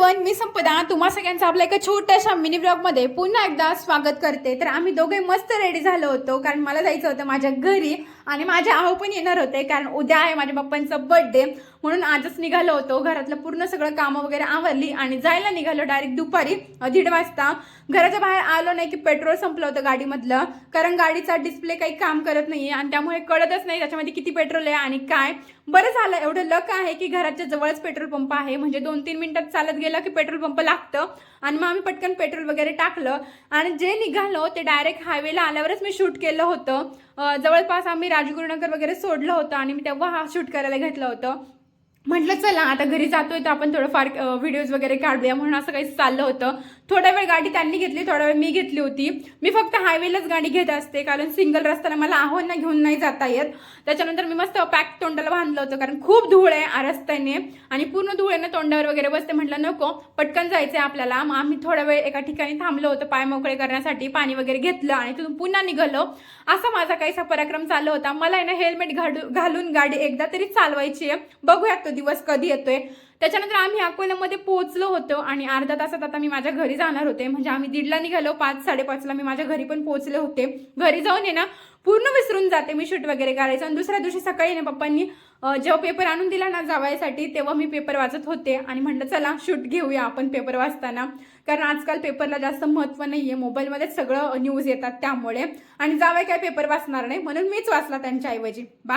Everyone मी संपदा. तुम्हा सगळ्यांचं आपल्या एका छोट्याशा मिनी ब्लॉगमध्ये पुन्हा एकदा स्वागत करते. तर आम्ही दोघे मस्त रेडी झालो होतो कारण मला जायचं होतं माझ्या घरी आणि माझ्या आहो पण येणार होते कारण उद्या आहे माझ्या पप्पांचा बर्थडे म्हणून आजच निघालो होतो. घरातलं पूर्ण सगळं कामं वगैरे आवरली आणि जायला निघालो डायरेक्ट दुपारी दीड वाजता. घराच्या बाहेर आलो नाही की पेट्रोल संपलं होतं गाडीमधलं. कारण गाडीचा डिस्प्ले काही काम करत नाहीये आणि त्यामुळे कळतच नाही त्याच्यामध्ये किती पेट्रोल आहे आणि काय. बरं झालं एवढं लक आहे की घराच्या जवळच पेट्रोल पंप आहे. म्हणजे दोन तीन मिनिटात चालत गेलं की पेट्रोल पंप लागतं. आणि मग आम्ही पटकन पेट्रोल वगैरे टाकलं. आणि जे निघालो ते डायरेक्ट हायवेला आल्यावरच मी शूट केलं होतं. जवळपास आम्ही राजगुरुनगर वगैरे सोडलं होतं आणि मी तेव्हा हा शूट करायला घेतलं होतं. म्हटलं चला आता घरी जातोय तर आपण थोडंफार व्हिडिओज वगैरे काढूया म्हणून असं काही चाललं होतं. थोडा वेळ गाडी त्यांनी घेतली थोडा वेळ मी घेतली होती. मी फक्त हायवेलाच गाडी घेत असते कारण सिंगल रस्त्याला मला आव्हान घेऊन नाही जाता येत. त्याच्यानंतर मी मस्त पॅक तोंडाला बांधलं होतं कारण खूप धूळ आहे आ रस्त्याने. आणि पूर्ण धूळ आहे ना तोंडावर वगैरे बसते म्हटलं नको पटकन जायचंय आपल्याला. मग आम्ही थोडा वेळ एका ठिकाणी थांबलो होतो पाय मोकळे करण्यासाठी पाणी वगैरे घेतलं आणि तिथून पुन्हा निघालो. असा माझा काहीसा पराक्रम चालू होता. मला आहे ना हेल्मेट घालून गाडी एकदा तरी चालवायची आहे. बघूयात तो दिवस कधी येतोय. त्याच्यानंतर आम्ही अकोल्यामध्ये पोहोचलो होतो आणि अर्धा तासात आता मी माझ्या घरी जाणार होते. म्हणजे आम्ही दीडला निघालो पाच साडेपाचला मी माझ्या घरी पण पोहोचले होते. घरी जाऊन ये ना पूर्ण विसरून जाते मी शूट वगैरे करायचं. आणि दुसऱ्या दिवशी सकाळी ना पप्पांनी जेव्हा पेपर आणून दिला ना जावायसाठी तेव्हा मी पेपर वाचत होते. आणि म्हटलं चला शूट घेऊया आपण पेपर वाचताना. कारण आजकाल पेपरला जास्त महत्त्व आहे मोबाईलमध्येच सगळं न्यूज येतात त्यामुळे. आणि जावाय काय पेपर वाचणार नाही. म्हणून मीच वाचला त्यांच्या ऐवजी बा